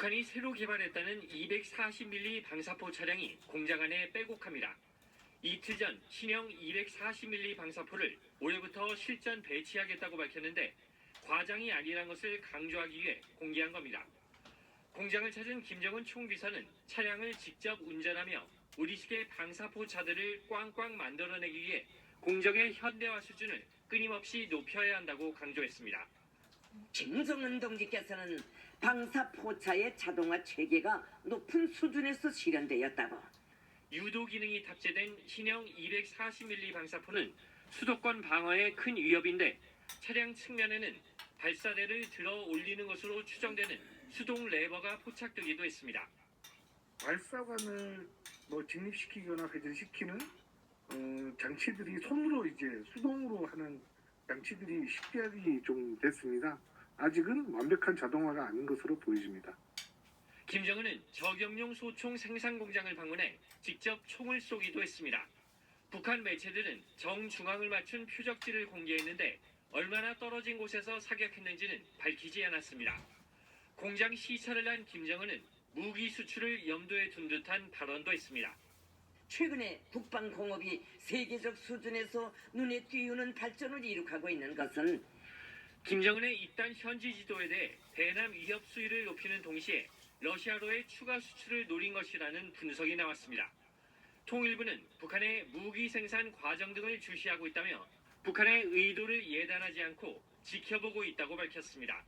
북한이 새로 개발했다는 240mm 방사포 차량이 공장 안에 빼곡합니다. 이틀 전 신형 240mm 방사포를 올해부터 실전 배치하겠다고 밝혔는데 과장이 아니란 것을 강조하기 위해 공개한 겁니다. 공장을 찾은 김정은 총비서는 차량을 직접 운전하며 우리식의 방사포 차들을 꽝꽝 만들어내기 위해 공정의 현대화 수준을 끊임없이 높여야 한다고 강조했습니다. 김정은 동지께서는 방사포차의 자동화 체계가 높은 수준에서 실현되었다고 유도 기능이 탑재된 신형 240mm 방사포는 수도권 방어에 큰 위협인데 차량 측면에는 발사대를 들어 올리는 것으로 추정되는 수동 레버가 포착되기도 했습니다. 발사관을 뭐 진입시키거나 회전시키는 어, 장치들이 손으로 이제 수동으로 하는 장치들이 식별이 좀 됐습니다. 아직은 완벽한 자동화가 아닌 것으로 보여집니다. 김정은은 저격용 소총 생산 공장을 방문해 직접 총을 쏘기도 했습니다. 북한 매체들은 정중앙을 맞춘 표적지를 공개했는데 얼마나 떨어진 곳에서 사격했는지는 밝히지 않았습니다. 공장 시찰을 한 김정은은 무기 수출을 염두에 둔 듯한 발언도 했습니다. 최근에 국방공업이 세계적 수준에서 눈에 띄우는 발전을 이룩하고 있는 것은 김정은의 이딴 현지 지도에 대해 대남 위협 수위를 높이는 동시에 러시아로의 추가 수출을 노린 것이라는 분석이 나왔습니다. 통일부는 북한의 무기 생산 과정 등을 주시하고 있다며 북한의 의도를 예단하지 않고 지켜보고 있다고 밝혔습니다.